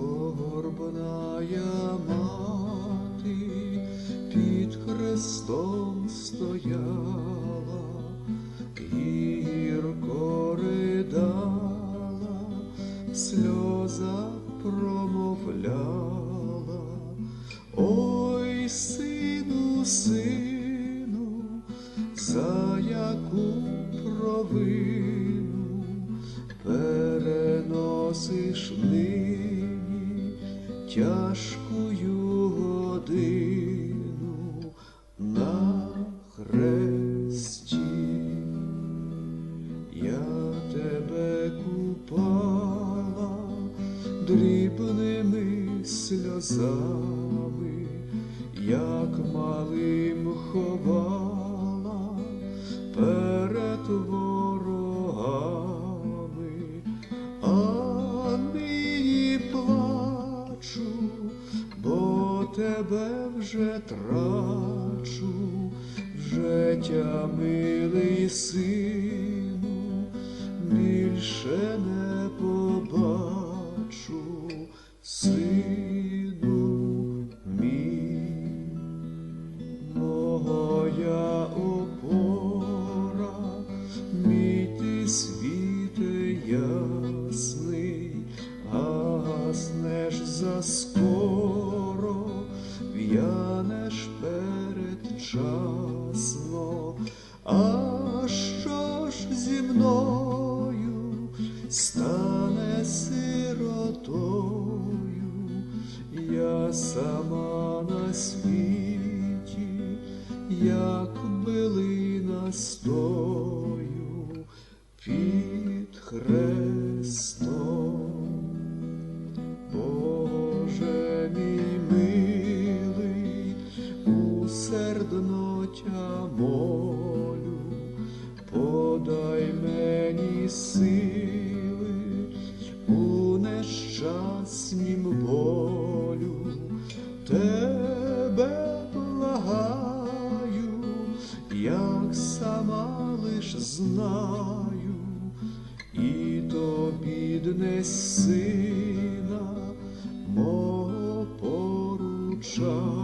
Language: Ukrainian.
Горбная мати під хрестом стояла, гірко ридала, сльоза промовляла, ой, сину, сину, за яку провину переносиш ми тяжкую годину на хресті. Я тебе купала дрібними сльозами, як малим ховала перед ворогами, вже трачу, вже тя милий сину, більше не побачу, сину мій. Моя опора, мій ти світе ясний, гаснеш заскоро, в'янеш передчасно, а що ж зі мною стане сиротою? Я сама на світі, як билина стою під хрестом. Тя подай мені сили у нещаснім болю, тебе благаю, як сама лиш знаю, і тобі днесь сина мого поручаю.